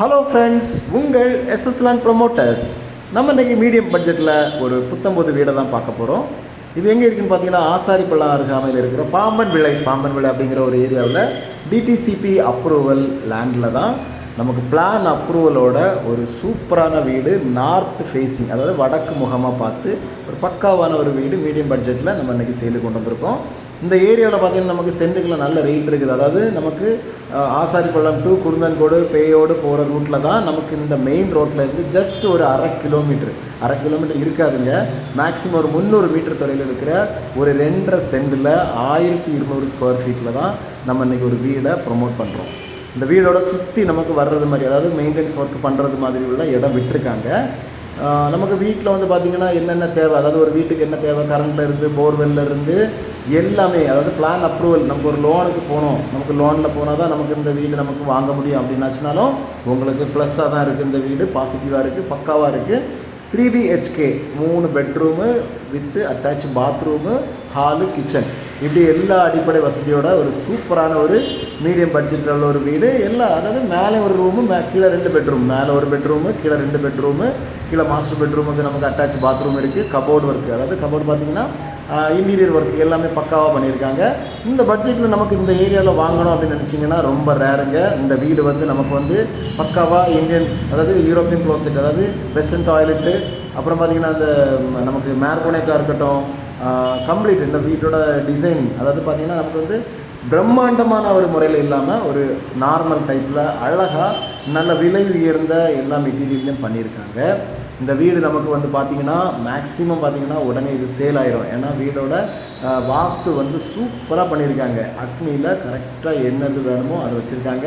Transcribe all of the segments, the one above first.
Hello friends உங்கள் எஸ்எஸ்லான் promoters நம்ம இன்றைக்கி மீடியம் பட்ஜெட்டில் ஒரு புத்தம்போது வீடை தான் பார்க்க போகிறோம் இது எங்கே இருக்குன்னு பார்த்தீங்கன்னா ஆசாரிப்பள்ளம் அருகாமையில் இருக்கிற பாம்பன் விளை பாம்பன் விளை அப்படிங்கிற ஒரு ஏரியாவில் டிடிசிபி அப்ரூவல் லேண்டில் தான் நமக்கு பிளான் அப்ரூவலோட ஒரு சூப்பரான வீடு நார்த் ஃபேஸிங் அதாவது வடக்கு முகமாக பார்த்து ஒரு பக்காவான ஒரு வீடு மீடியம் பட்ஜெட்டில் நம்ம இன்றைக்கி சேலுக்கு கொண்டு வந்திருக்கோம். இந்த ஏரியாவில் பார்த்தீங்கன்னா நமக்கு சென்ட்டுக்குள்ள நல்ல ரேட் இருக்குது. அதாவது நமக்கு ஆசாரி ஆசாரிப்பள்ளம் டு குருந்தன்கோடு பேயோடு போகிற ரூட்டில் தான் நமக்கு இந்த மெயின் ரோட்டில் இருந்து ஜஸ்ட் ஒரு அரை கிலோமீட்டர் அரை கிலோமீட்டர் இருக்காதுங்க. மேக்ஸிமம் ஒரு முந்நூறு மீட்டர் தொலைவில் இருக்கிற ஒரு ரெண்டரை சென்டில் ஆயிரத்தி இருநூறு ஸ்கொயர் ஃபீட்டில் தான் நம்ம இன்றைக்கி ஒரு வீடை ப்ரொமோட் பண்ணுறோம் இந்த வீடோட சுற்றி நமக்கு வர்றது மாதிரி அதாவது மெயின்டெனன்ஸ் ஒர்க் பண்ணுறது மாதிரி உள்ள இடம் விட்டுருக்காங்க. நமக்கு வீட்டில் வந்து பார்த்திங்கன்னா என்னென்ன தேவை? அதாவது ஒரு வீட்டுக்கு என்ன தேவை? கரண்ட்டில் இருந்து போர்வெல்ல இருந்து எல்லாமே அதாவது பிளான் அப்ரூவல் நமக்கு ஒரு லோனுக்கு போகணும். நமக்கு லோனில் போனால் தான் நமக்கு இந்த வீடு நமக்கு வாங்க முடியும் அப்படின்னாச்சுனாலும் உங்களுக்கு ப்ளஸ்ஸாக தான் இருக்குது இந்த வீடு பாசிட்டிவாக இருக்குது பக்காவாக இருக்குது த்ரீ பிஹெச்கே மூணு bedroom with attach bathroom hall kitchen இப்படி எல்லா அடிப்படை வசதியோட ஒரு சூப்பரான ஒரு மீடியம் பட்ஜெட்டில் உள்ள ஒரு வீடு. எல்லா அதாவது மேலே ஒரு ரூமு மே கீழே ரெண்டு பெட்ரூம் மேலே ஒரு பெட்ரூமு கீழே ரெண்டு பெட்ரூமு கீழே மாஸ்டர் பெட்ரூமுக்கு நமக்கு அட்டாச் பாத்ரூம் இருக்குது கபோர்டு ஒர்க்கு அதாவது கபோர்டு பார்த்தீங்கன்னா இன்டீரியர் ஒர்க் எல்லாமே பக்காவாக பண்ணியிருக்காங்க. இந்த பட்ஜெட்டில் நமக்கு இந்த ஏரியாவில் வாங்கணும் அப்படின்னு நினச்சிங்கன்னா ரொம்ப ரேருங்க இந்த வீடு வந்து நமக்கு வந்து பக்காவாக இந்தியன் அதாவது யூரோப்பியன் க்ளோசெட் அதாவது வெஸ்டர்ன் டாய்லெட்டு அப்புறம் பார்த்திங்கன்னா அந்த நமக்கு மேர்கோனேக்காக இருக்கட்டும் கம்ப்ளீட் இந்த வீட்டோட டிசைனிங் அதாவது பார்த்திங்கன்னா நமக்கு வந்து பிரம்மாண்டமான ஒரு முறையில் இல்லாமல் ஒரு நார்மல் டைப்பில் அழகாக நல்ல விலை உயர்ந்த எல்லா மெட்டீரியல்லையும் பண்ணியிருக்காங்க. இந்த வீடு நமக்கு வந்து பார்த்திங்கன்னா மேக்ஸிமம் பார்த்திங்கன்னா உடனே இது சேல் ஆயிரும். ஏன்னா வீடோட வாஸ்து வந்து சூப்பராக பண்ணியிருக்காங்க. அக்னியில் கரெக்டாக என்னது வேணுமோ அதை வச்சுருக்காங்க.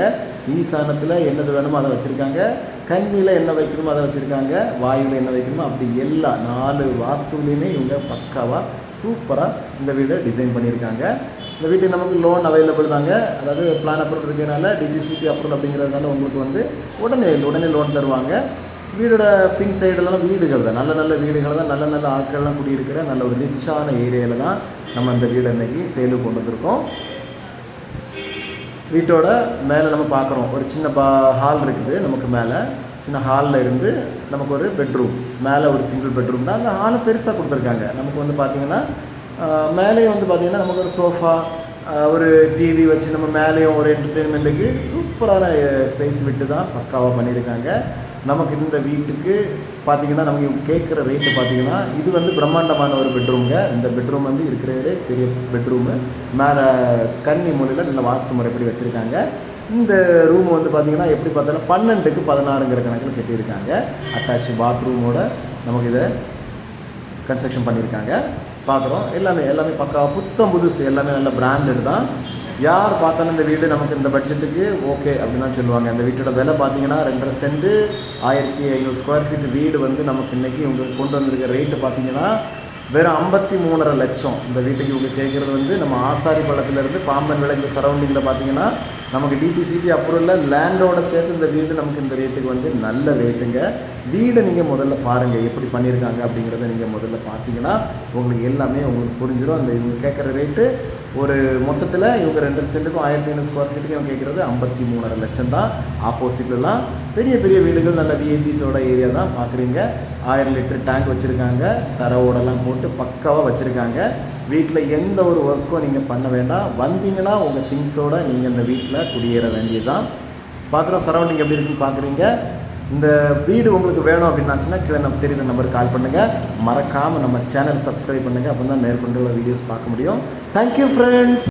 ஈசானத்தில் என்னது வேணுமோ அதை வச்சுருக்காங்க. கண்ணியில் என்ன வைக்கணுமோ அதை வச்சுருக்காங்க. வாயுவில் என்ன வைக்கணுமோ அப்படி எல்லா நாலு வாஸ்துலேயுமே இவங்க பக்காவாக சூப்பராக இந்த வீடை டிசைன் பண்ணியிருக்காங்க. இந்த வீட்டுக்கு நமக்கு லோன் அவைலபிள் தாங்க. அதாவது பிளான் அப்ரூவ் இருக்கிறதுனால டிஜிசிபி அப்ரூவல் அப்படிங்கிறதுனால உங்களுக்கு வந்து உடனே உடனே லோன் தருவாங்க. வீடோட பின் சைடுலலாம் வீடுகள் தான். நல்ல நல்ல வீடுகள் தான். நல்ல நல்ல ஆட்கள்லாம் குடியிருக்கிற நல்ல ஒரு ரிச்சான ஏரியாவில் தான் நம்ம அந்த வீடு இன்னைக்கு சேலுக்கு கொண்டு வந்திருக்கோம். வீட்டோட மேலே நம்ம பார்க்குறோம். ஒரு சின்ன பா ஹால் இருக்குது நமக்கு மேலே. சின்ன ஹாலில் இருந்து நமக்கு ஒரு பெட்ரூம் மேலே ஒரு சிங்கிள் பெட்ரூம் தான். அந்த ஹாலும் பெருசாக கொடுத்துருக்காங்க. நமக்கு வந்து பார்த்திங்கன்னா மேலே வந்து பார்த்திங்கன்னா நமக்கு ஒரு சோஃபா ஒரு டிவி வச்சு நம்ம மேலேயும் ஒரு என்டர்டெயின்மெண்ட்டுக்கு சூப்பரான ஸ்பேஸ் விட்டு தான் பக்காவாக பண்ணியிருக்காங்க. நமக்கு இந்த வீட்டுக்கு பார்த்தீங்கன்னா நமக்கு கேட்குற ரேட்டு பார்த்தீங்கன்னா இது வந்து பிரம்மாண்டமான ஒரு பெட்ரூம்ங்க இந்த பெட்ரூம் வந்து இருக்கிறதே பெரிய பெட்ரூமு மேலே கன்னி மூலையில் நல்ல வாஸ்து முறைப்படி வச்சுருக்காங்க. இந்த ரூம் வந்து பார்த்தீங்கன்னா எப்படி பார்த்தாலும் பன்னெண்டுக்கு பதினாறுங்கிற கணக்கில் கட்டியிருக்காங்க. அட்டாச் பாத்ரூமோட நமக்கு இதை கன்ஸ்ட்ரக்ஷன் பண்ணியிருக்காங்க. பார்க்குறோம். எல்லாமே எல்லாமே பக்கா புத்தம் புதுசு எல்லாமே நல்ல பிராண்டட் தான். யார் பார்த்தாலும் இந்த வீடு நமக்கு இந்த பட்ஜெட்டுக்கு ஓகே அப்படின்னு தான் சொல்லுவாங்க. இந்த வீட்டோட விலை பார்த்தீங்கன்னா ரெண்டரை சென்ட் ஆயிரத்தி ஐநூறு ஸ்கொயர் ஃபீட் வீடு வந்து நமக்கு இன்றைக்கி இவங்க கொண்டு வந்திருக்க ரேட்டு பார்த்தீங்கன்னா வெறும் ஐம்பத்தி மூணரை லட்சம். இந்த வீட்டுக்கு இவங்க கேட்குறது வந்து நம்ம ஆசாரி பள்ளத்துலேருந்து பாம்பன் விளைந்த இந்த சரௌண்டிங்கில் பார்த்தீங்கன்னா நமக்கு டிடிசிபி இல்லை லேண்டோட சேர்த்து இந்த வீடு நமக்கு இந்த ரேட்டுக்கு வந்து நல்ல ரேட்டுங்க வீடை நீங்கள் முதல்ல பாருங்கள் எப்படி பண்ணியிருக்காங்க அப்படிங்கிறத நீங்கள் முதல்ல பார்த்தீங்கன்னா உங்களுக்கு எல்லாமே உங்களுக்கு புரிஞ்சிடும் அந்த இவங்க கேட்குற ரேட்டு ஒரு மொத்தத்தில் இவங்க ரெண்டு சென்ட்டுக்கும் ஆயிரத்தி ஐநூறு ஸ்கொயர் ஃபீட்டுக்கு இவங்க கேட்குறது ஐம்பத்தி மூணரை லட்சம் தான். ஆப்போசிட்லலாம் பெரிய பெரிய வீடுகள் நல்ல விஐபிஸோட ஏரியா தான் பார்க்குறீங்க. ஆயிரம் லிட்டர் டேங்க் வச்சுருக்காங்க. தரவோடெல்லாம் போட்டு பக்காவாக வச்சுருக்காங்க. வீட்டில் எந்த ஒரு ஒர்க்கும் நீங்கள் பண்ண வேண்டாம். வந்தீங்கன்னா உங்கள் திங்ஸோட நீங்கள் இந்த வீட்டில் குடியேற வேண்டியதுதான். பார்க்குறோம் சரௌண்டிங் எப்படி இருக்குன்னு பார்க்குறீங்க. இந்த வீடு உங்களுக்கு வேணும் அப்படின்னாச்சுன்னா கீழே நம்ம தெரியுற நம்பருக்கு கால் பண்ணுங்கள் மறக்காமல் நம்ம சேனல் சப்ஸ்கிரைப் பண்ணுங்கள் அப்போ தான் மேற்கொண்டுள்ள வீடியோஸ் பார்க்க முடியும். Thank you friends